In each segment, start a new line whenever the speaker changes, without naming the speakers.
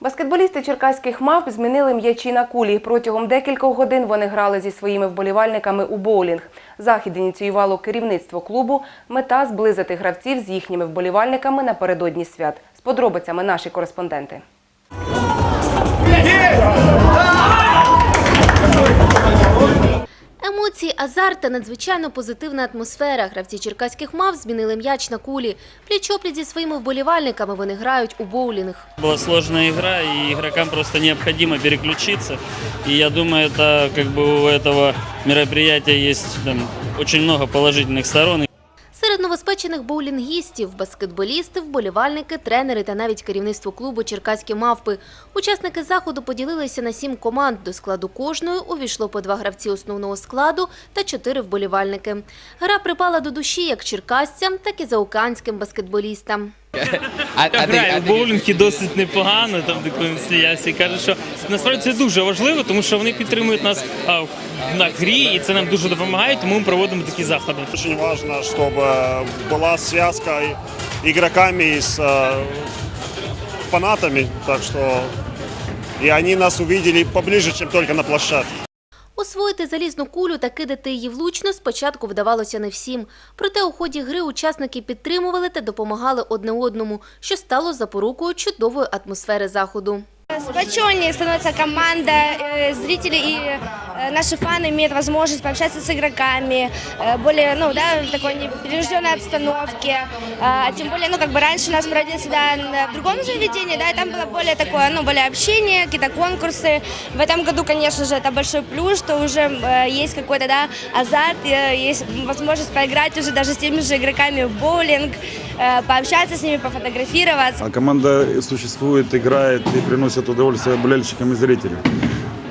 Баскетболісти черкаських мавп змінили м'ячі на кулі. Протягом декількох годин вони грали зі своїми вболівальниками у боулінг. Захід ініціювало керівництво клубу. Мета зблизити гравців з їхніми вболівальниками напередодні свят. З подробицями наші кореспонденти.
азарт та надзвичайно позитивна атмосфера. Гравці черкаських мав змінили м'яч на кулі. Пліч-опліч зі своїми вболівальниками вони грають у боулінг.
Была сложная игра, и игрокам просто необходимо переключиться. И я думаю, это как бы у этого мероприятия есть там, очень много положительных сторон.
Новоспечених боулінгістів – баскетболісти, вболівальники, тренери та навіть керівництво клубу «Черкаські мавпи». Учасники заходу поділилися на сім команд. До складу кожної увійшло по два гравці основного складу та чотири вболівальники. Гра припала до душі як черкасцям, так і заокеанським баскетболістам.
А,
Я граю в боулінгі досить непогано, там де коли сміявся і каже, що насправді це дуже важливо, тому що вони підтримують нас а, на грі, і це нам дуже допомагає, тому ми проводимо такі заходи.
Очень важно, чтобы была связка и- игроками и с э, фанатами, так что и они нас увидели поближе, чем только на площадке.
Освоїти залізну кулю та кидати її влучно спочатку вдавалося не всім. Проте у ході гри учасники підтримували та допомагали одне одному, що стало запорукою чудової атмосфери заходу.
Сплоченнее становится команда, э, зрители э, наши фаны имеют возможность пообщаться с игроками, э, более, ну, да, в такой непринужденной обстановке. А, Тем более, ну, как бы раньше у нас проводили на- в другом заведении, да, и там было более такое, ну, более общение, какие-то конкурсы. В этом году, конечно же, это большой плюс, что уже э, есть какой-то, да, азарт, э, есть возможность поиграть уже даже с теми же игроками в боулинг, э, пообщаться с ними, пофотографироваться.
А команда существует, играет и приносит удовольствие болельщикам и зрителям.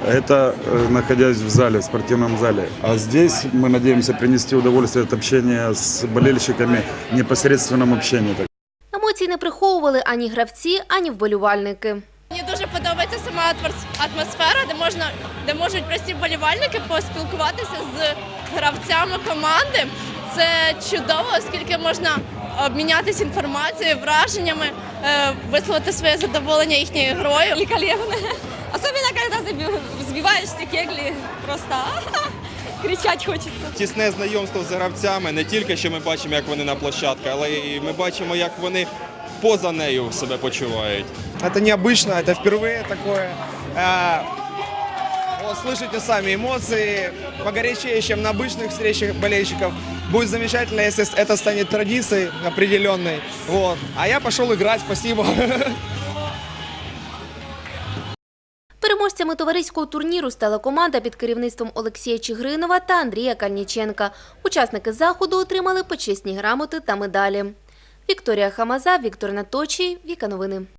Это э, находясь в зале, в спортивном зале. А здесь мы надеемся принести удовольствие от общения с болельщиками, непосредственном общении. так
Емоцій не приховували ані гравці, ані вболівальники.
Мені дуже подобається сама атмос- атмосфера, де можна, де можуть прості вболівальники поспілкуватися з гравцями команди. Це чудово, оскільки можна обмінятися інформацією, враженнями, е, висловити своє задоволення їхньою грою. Великолепно. Особливо, коли збиваєш ці кеглі, просто кричати хочеться.
тісне знайомство з гравцями не тільки що ми бачимо, як вони на площадці, але й ми бачимо, як вони поза нею себе почувають.
Это необычно, это впервые такое. А, вот слышите сами эмоции, погорячее, чем на обычных встречах болельщиков. Будет замечательно, если это станет традицией определенной. Вот. А я пошел играть, спасибо.
Переможцями товариського турніру стала команда під керівництвом Олексія Чигринова та Андрія Кальніченка. Учасники заходу отримали почесні грамоти та медалі. Вікторія Хамаза, Віктор Наточій, Віка Новини.